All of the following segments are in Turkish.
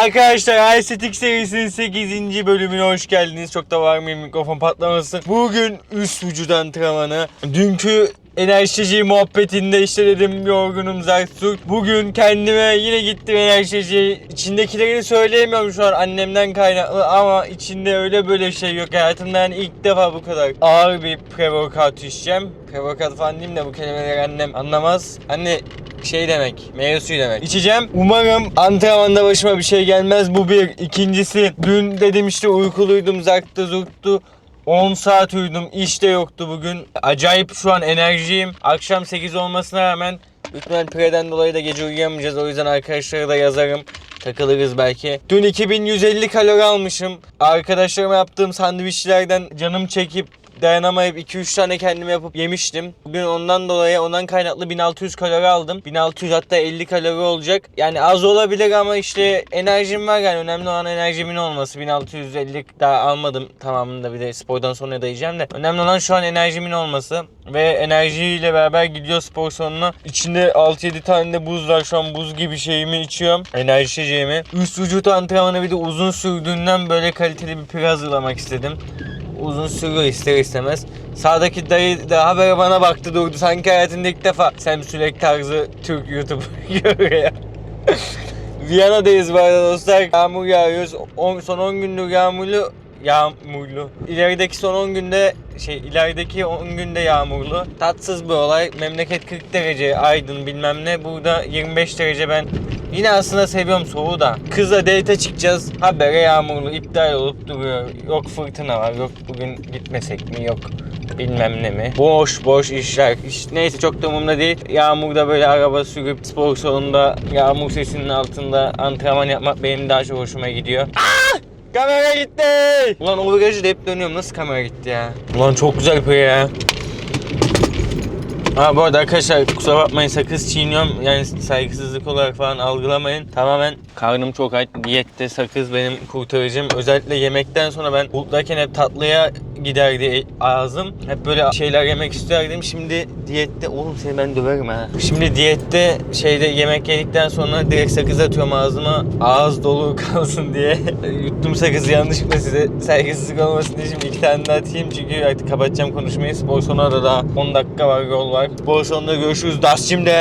Arkadaşlar Estetik serisinin 8. bölümüne hoş geldiniz. Çok da var mı mikrofon patlaması. Bugün üst vücut antrenmanı. Dünkü enerjici muhabbetinde işte dedim yorgunum zarsuk. Bugün kendime yine gittim enerjici. İçindekilerini söyleyemiyorum şu an annemden kaynaklı ama içinde öyle böyle şey yok. Hayatımda yani ilk defa bu kadar ağır bir pre-workout içeceğim. Pre-workout falan diyeyim de bu kelimeleri annem anlamaz. Anne şey demek, meyve suyu demek. İçeceğim. Umarım antrenmanda başıma bir şey gelmez. Bu bir. İkincisi dün dedim işte uykuluydum, zaktı zurttu. 10 saat uyudum. İş de yoktu bugün. Acayip şu an enerjiyim. Akşam 8 olmasına rağmen ihtimal preden dolayı da gece uyuyamayacağız. O yüzden arkadaşlara da yazarım. Takılırız belki. Dün 2150 kalori almışım. Arkadaşlarıma yaptığım sandviçlerden canım çekip dayanamayıp 2-3 tane kendime yapıp yemiştim. Bugün ondan dolayı ondan kaynaklı 1600 kalori aldım. 1600 hatta 50 kalori olacak. Yani az olabilir ama işte enerjim var yani önemli olan enerjimin olması. 1650 daha almadım tamamını da bir de spordan sonra da. Önemli olan şu an enerjimin olması. Ve enerjiyle beraber gidiyor spor salonuna. İçinde 6-7 tane de buz var. Şu an buz gibi şeyimi içiyorum. Enerji içeceğimi. Üst vücut antrenmanı bir de uzun sürdüğünden böyle kaliteli bir pire hazırlamak istedim uzun sürüyor ister istemez. Sağdaki dayı da habere bana baktı durdu. Sanki hayatında ilk defa Semsülek tarzı Türk YouTube görüyor. Viyana'dayız bu arada dostlar. Yağmur yağıyoruz. On- son 10 gündür yağmurlu. Yağmurlu. İlerideki son 10 günde şey ilerideki 10 günde yağmurlu. Tatsız bir olay. Memleket 40 derece Aydın bilmem ne. Burada 25 derece ben Yine aslında seviyorum soğuğu da. Kızla date çıkacağız. Habere yağmurlu iptal olup duruyor. Yok fırtına var. Yok bugün gitmesek mi? Yok bilmem ne mi. Boş boş işler. İş, neyse çok da umurumda değil. Yağmurda böyle araba sürüp spor salonunda yağmur sesinin altında antrenman yapmak benim daha çok hoşuma gidiyor. Aa! Kamera gitti. Ulan o virajı da hep dönüyorum. Nasıl kamera gitti ya? Ulan çok güzel bir ya. Ha bu arada arkadaşlar kusura bakmayın sakız çiğniyorum yani saygısızlık olarak falan algılamayın. Tamamen karnım çok aç. Diyette sakız benim kurtarıcım. Özellikle yemekten sonra ben bulutlarken hep tatlıya giderdi ağzım. Hep böyle şeyler yemek isterdim. Şimdi diyette oğlum seni ben döverim ha. Şimdi diyette şeyde yemek yedikten sonra direkt sakız atıyorum ağzıma. Ağız dolu kalsın diye. Yuttum sakızı yanlışlıkla size saygısızlık olmasın diye şimdi iki tane daha atayım. Çünkü artık kapatacağım konuşmayı. Spor sonuna da daha 10 dakika var yol var. Spor sonunda görüşürüz. Das şimdi.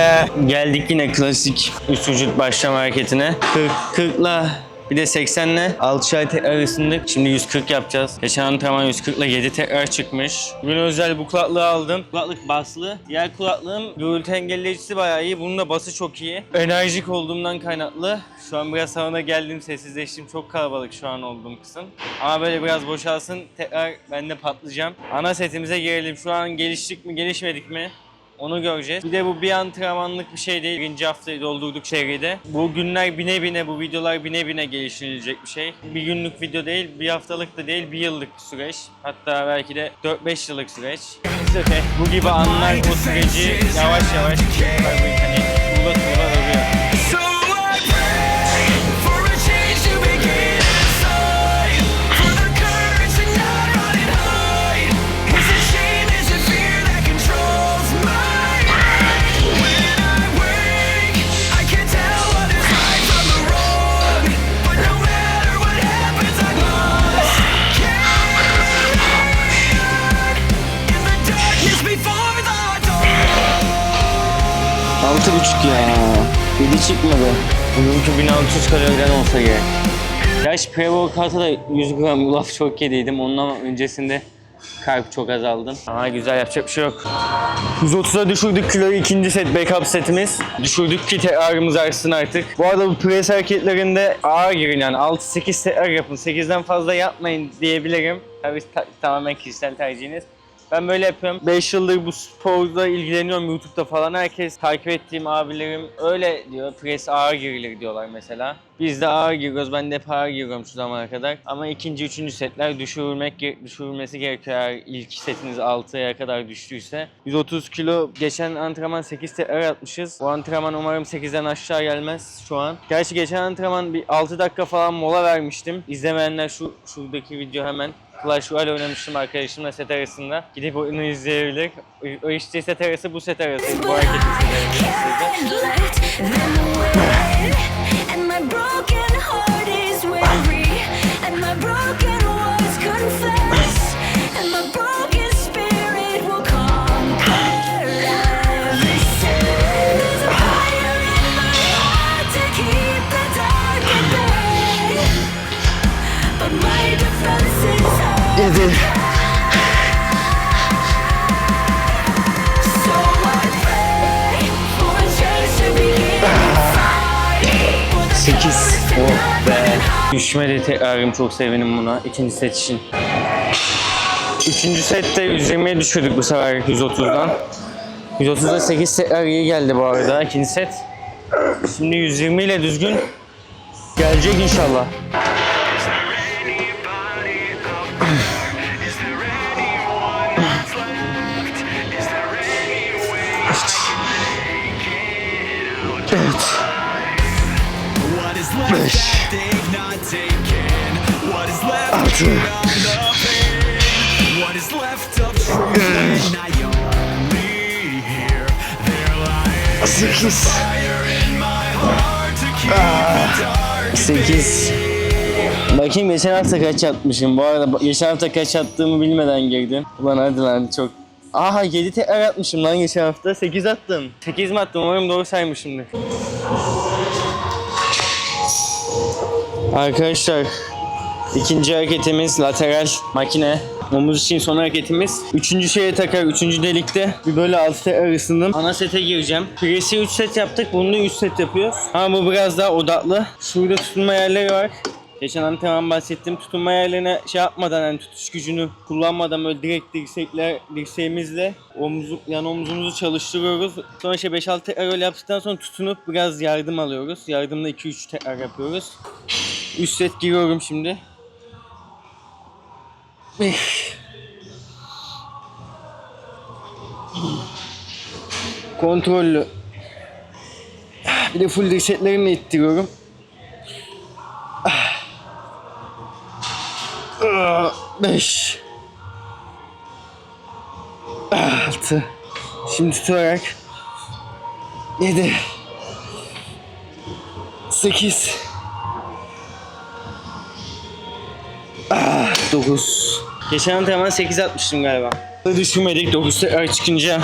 Geldik yine klasik üst vücut başlama hareketine. 40, 40'la bir de 80'le 6 ay tekrar ısındık. Şimdi 140 yapacağız. Geçen antrenman 140 ile 7 tekrar çıkmış. Bugün özel bu kulaklığı aldım. Kulaklık baslı. Diğer kulaklığım gürültü engelleyicisi bayağı iyi. Bunun da bası çok iyi. Enerjik olduğumdan kaynaklı. Şu an biraz salona geldim, sessizleştim. Çok kalabalık şu an olduğum kısım. Ama böyle biraz boşalsın. Tekrar ben de patlayacağım. Ana setimize girelim. Şu an geliştik mi, gelişmedik mi? Onu göreceğiz. Bir de bu bir antrenmanlık bir şey değil. Birinci haftayı doldurduk seride. Bu günler bine bine, bu videolar bine bine geliştirilecek bir şey. Bir günlük video değil, bir haftalık da değil, bir yıllık süreç. Hatta belki de 4-5 yıllık süreç. Bu gibi anlar o süreci yavaş yavaş Yedi çıkmadı. Bugünkü 1600 kaloriden olsa gerek. Gerçi pre-workout'a da 100 gram yulaf çok yediydim. Ondan öncesinde karp çok azaldım. Ama güzel yapacak bir şey yok. 130'a düşürdük kiloyu ikinci set backup setimiz. Düşürdük ki tekrarımız artsın artık. Bu arada bu press hareketlerinde ağır girin yani 6-8 tekrar yapın. 8'den fazla yapmayın diyebilirim. Tabii ta- tamamen kişisel tercihiniz. Ben böyle yapıyorum. 5 yıldır bu sporla ilgileniyorum YouTube'da falan. Herkes takip ettiğim abilerim öyle diyor. Press ağır girilir diyorlar mesela. Biz de ağır giriyoruz. Ben de hep ağır giriyorum şu zamana kadar. Ama ikinci, üçüncü setler düşürülmek, düşürülmesi gerekiyor. Eğer ilk setiniz 6'ya kadar düştüyse. 130 kilo geçen antrenman 8 tekrar atmışız. Bu antrenman umarım 8'den aşağı gelmez şu an. Gerçi geçen antrenman bir 6 dakika falan mola vermiştim. İzlemeyenler şu şuradaki video hemen Clash Royale oynamıştım arkadaşımla set arasında. Gidip oyunu izleyebilir. O işte set arası bu set arası. Bu hareketi sizlere Düşmedi tekrarım çok sevindim buna. ikinci set için. Üçüncü sette 120'ye düşürdük bu sefer 130'dan. 130'da 8 tekrar iyi geldi bu arada ikinci set. Şimdi 120 ile düzgün gelecek inşallah. The dark 8. Bakayım geçen hafta kaç atmışım. Bu arada geçen hafta kaç attığımı bilmeden girdim. Ulan hadi lan çok. Aha 7 tekrar atmışım lan geçen hafta. 8 attım. 8 mi attım? Umarım doğru saymışımdır. Arkadaşlar ikinci hareketimiz lateral makine. Omuz için son hareketimiz. Üçüncü şeye takar, üçüncü delikte bir böyle altı tekrar ısındım. Ana sete gireceğim. Presi 3 set yaptık, bunu da 3 set yapıyoruz. Ama bu biraz daha odaklı. Şurada tutunma yerleri var. Geçen antrenman bahsettim. Tutunma yerlerine şey yapmadan yani tutuş gücünü kullanmadan böyle direkt dirsekler, dirseğimizle omuz, yan omuzumuzu çalıştırıyoruz. Sonra işte 5-6 tekrar öyle yaptıktan sonra tutunup biraz yardım alıyoruz. Yardımda 2-3 tekrar yapıyoruz. 3 set giriyorum şimdi. Kontrollü. Bir de full dirseklerimle ittiriyorum. Beş. Altı. Şimdi tutarak. Yedi. Sekiz. 9. Geçen antrenman 8 atmıştım galiba. Düşürmedik 9 tekrar çıkınca.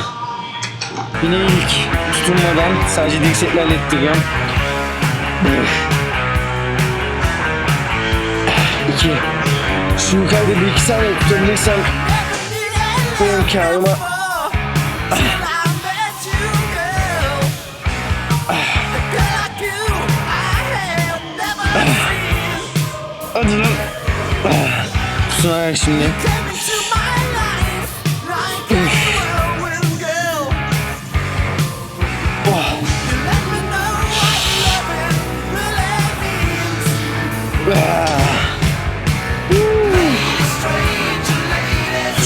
Yine ilk tutunmadan sadece dirseklerle ittiriyorum. 2 Şu yukarıda bir iki saniye tutabilirsem benim karıma Hadi lan. Tutunarak şimdi.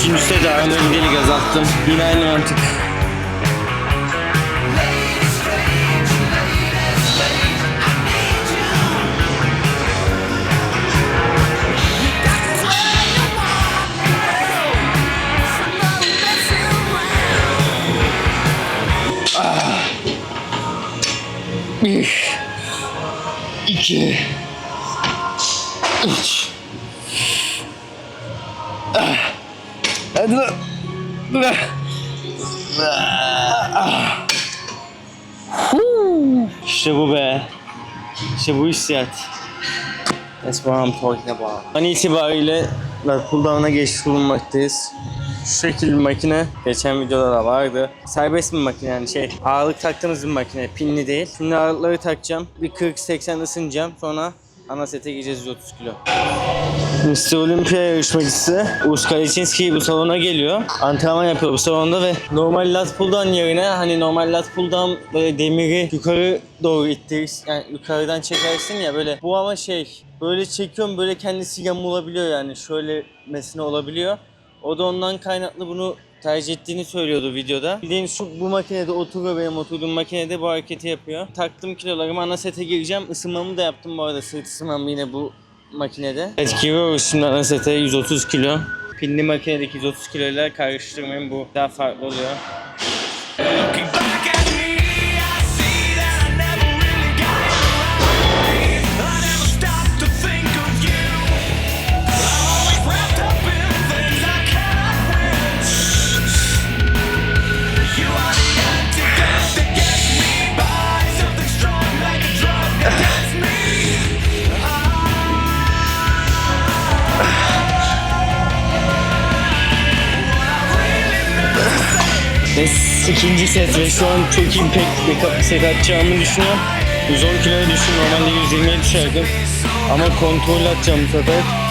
Şimdi size de aynı öncelik azalttım. Yine aynı mantık. İki, üç. Hadi lan. Dur. İşte bu be. İşte bu hissiyat. That's what I'm talking about. An itibariyle pull down'a geçmiş bulunmaktayız. Şu şekil bir makine. Geçen videoda da vardı. Serbest bir makine yani şey ağırlık taktığımız bir makine. Pinli değil. Şimdi ağırlıkları takacağım. Bir 40-80 ısınacağım. Sonra ana sete gireceğiz 130 kilo. Mr. Olympia yarışmacısı Urs Kaliçinski bu salona geliyor. Antrenman yapıyor bu salonda ve normal lat pull down yerine hani normal lat pull down böyle demiri yukarı doğru ittir yani yukarıdan çekersin ya böyle bu ama şey böyle çekiyorum böyle kendisi yamulabiliyor yani şöyle mesine olabiliyor. O da ondan kaynaklı bunu tercih ettiğini söylüyordu videoda. Bildiğin şu bu makinede oturuyor benim oturduğum makinede bu hareketi yapıyor. Taktım kilolarımı ana sete gireceğim. Isınmamı da yaptım bu arada sırt ısınmamı yine bu makinede. Evet giriyoruz şimdi ana sete 130 kilo. Pinli makinedeki 130 kiloyla karıştırmayın bu daha farklı oluyor. İkinci set ve şu an çok impact bir set atacağımı düşünüyorum. 110 kiloya düştüm. Normalde 120'ye düşerdim. Ama kontrol atacağım bu sefer.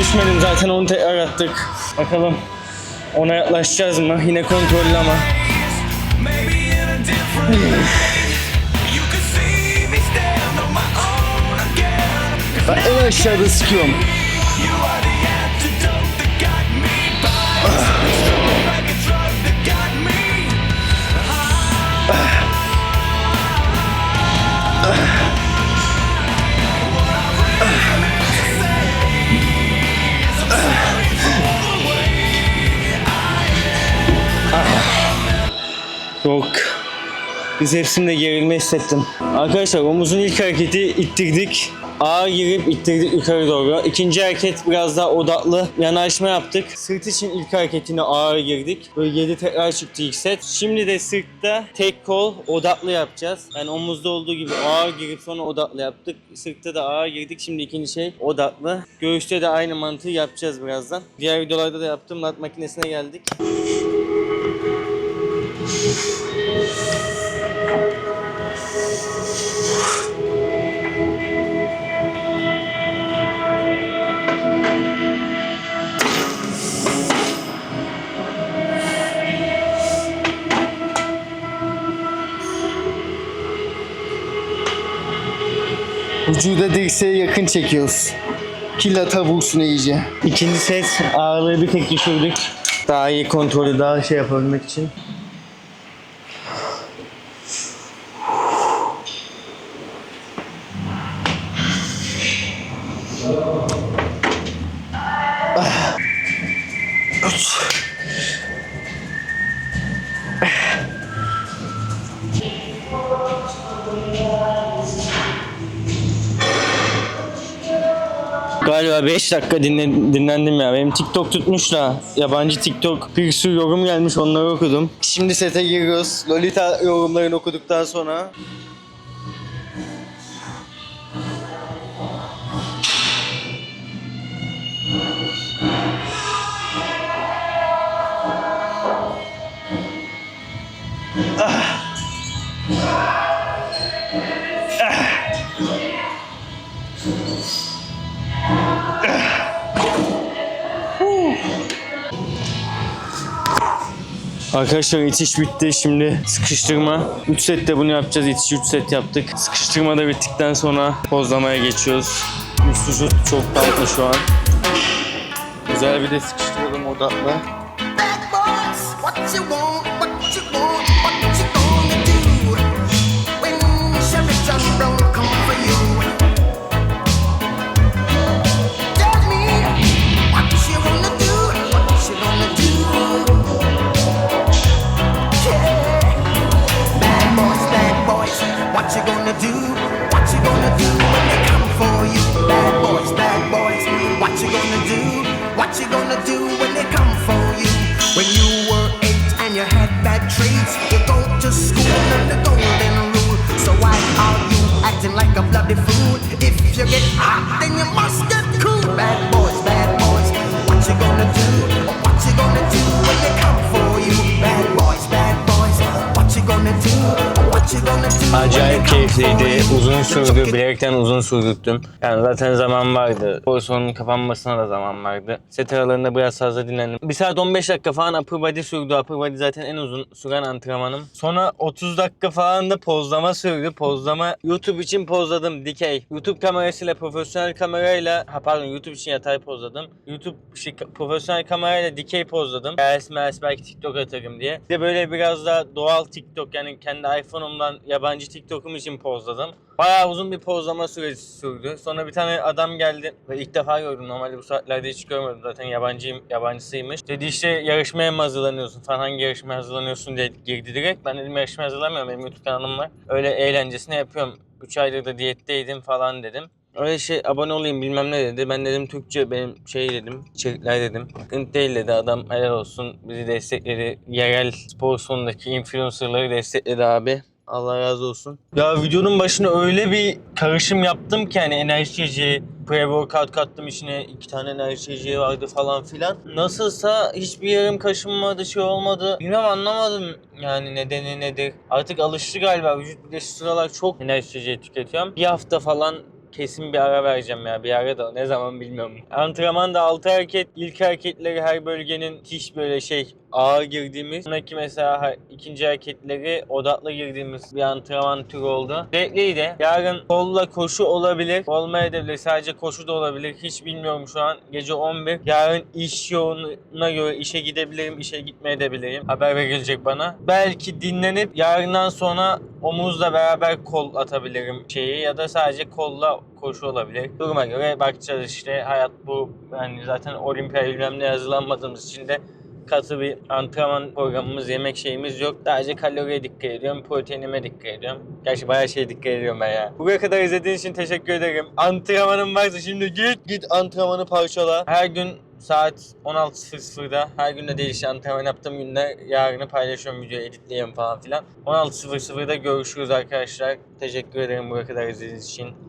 Düşmedim zaten onu tekrar attık. Bakalım ona yaklaşacağız mı? Yine kontrollü ama. Ben en aşağıda sıkıyorum. Yok. Biz hepsinde gerilme hissettim. Arkadaşlar omuzun ilk hareketi ittirdik. Ağır girip ittirdik yukarı doğru. İkinci hareket biraz daha odaklı yanaşma yaptık. Sırt için ilk hareketine ağır girdik. Böyle 7 tekrar çıktı ilk set. Şimdi de sırtta tek kol odaklı yapacağız. Yani omuzda olduğu gibi ağır girip sonra odaklı yaptık. Sırtta da ağır girdik. Şimdi ikinci şey odaklı. Göğüste de aynı mantığı yapacağız birazdan. Diğer videolarda da yaptım. Lat makinesine geldik. Vücuda dirseğe yakın çekiyoruz. Ki lata vursun iyice. İkinci set ağırlığı bir tek düşürdük. Daha iyi kontrolü daha şey yapabilmek için. Galiba 5 dakika dinle- dinlendim ya. Benim TikTok tutmuş da yabancı TikTok bir sürü yorum gelmiş onları okudum. Şimdi sete giriyoruz. Lolita yorumlarını okuduktan sonra. Arkadaşlar itiş bitti. Şimdi sıkıştırma. 3 sette bunu yapacağız. İtiş 3 set yaptık. Sıkıştırma da bittikten sonra pozlamaya geçiyoruz. Üst vücut çok tatlı şu an. Güzel bir de sıkıştıralım odakla. love the food. If you get hot, then you must. Acayip keyifliydi. Uzun sürdü. Bilerekten uzun sürdürttüm. Yani zaten zaman vardı. Pozisyonun kapanmasına da zaman vardı. Set aralarında biraz fazla dinlendim. 1 saat 15 dakika falan upper body sürdü. Upper body zaten en uzun süren antrenmanım. Sonra 30 dakika falan da pozlama sürdü. Pozlama YouTube için pozladım dikey. YouTube kamerasıyla profesyonel kamerayla ha pardon YouTube için yatay pozladım. YouTube şey, profesyonel kamerayla dikey pozladım. Reels, belki TikTok atarım diye. Bir de böyle biraz daha doğal TikTok yani kendi iPhone'umdan yabancı yabancı TikTok'um için pozladım. Bayağı uzun bir pozlama süresi sürdü. Sonra bir tane adam geldi ve ilk defa gördüm. Normalde bu saatlerde hiç görmedim. Zaten yabancıyım, yabancısıymış. Dedi işte yarışmaya mı hazırlanıyorsun falan hangi yarışmaya hazırlanıyorsun diye girdi direkt. Ben dedim yarışmaya hazırlanmıyorum. Benim YouTube kanalım var. Öyle eğlencesine yapıyorum. 3 aydır da diyetteydim falan dedim. Öyle şey abone olayım bilmem ne dedi. Ben dedim Türkçe benim şey dedim. içerikler dedim. Sıkıntı değil dedi adam helal olsun. Bizi destekledi. Yerel spor sonundaki influencerları destekledi abi. Allah razı olsun. Ya videonun başına öyle bir karışım yaptım ki hani enerji içeceği, pre-workout kattım içine. iki tane enerji içeceği vardı falan filan. Nasılsa hiçbir yerim kaşınmadı, şey olmadı. Bilmem anlamadım yani nedeni nedir. Artık alıştı galiba. Vücut bir de sıralar çok enerji içeceği tüketiyorum. Bir hafta falan kesin bir ara vereceğim ya. Bir ara da ne zaman bilmiyorum. Antrenmanda 6 hareket, ilk hareketleri her bölgenin hiç böyle şey ağır girdiğimiz. Sonraki mesela ikinci hareketleri odaklı girdiğimiz bir antrenman türü oldu. Zevkliydi. Yarın kolla koşu olabilir. Olmayabilir. Sadece koşu da olabilir. Hiç bilmiyorum şu an. Gece 11. Yarın iş yoğunluğuna göre işe gidebilirim, işe gitmeyebilirim. Haber verilecek bana. Belki dinlenip yarından sonra omuzla beraber kol atabilirim şeyi ya da sadece kolla koşu olabilir. Duruma göre bakacağız işte. Hayat bu. Yani zaten olimpiyat bilmem ne hazırlanmadığımız için de katı bir antrenman programımız, yemek şeyimiz yok. Sadece kaloriye dikkat ediyorum, proteinime dikkat ediyorum. Gerçi bayağı şey dikkat ediyorum ben ya. Buraya kadar izlediğiniz için teşekkür ederim. Antrenmanım varsa şimdi git git antrenmanı parçala. Her gün saat 16.00'da her gün de antrenman yaptığım günde yarını paylaşıyorum video editliyorum falan filan. 16.00'da görüşürüz arkadaşlar. Teşekkür ederim buraya kadar izlediğiniz için.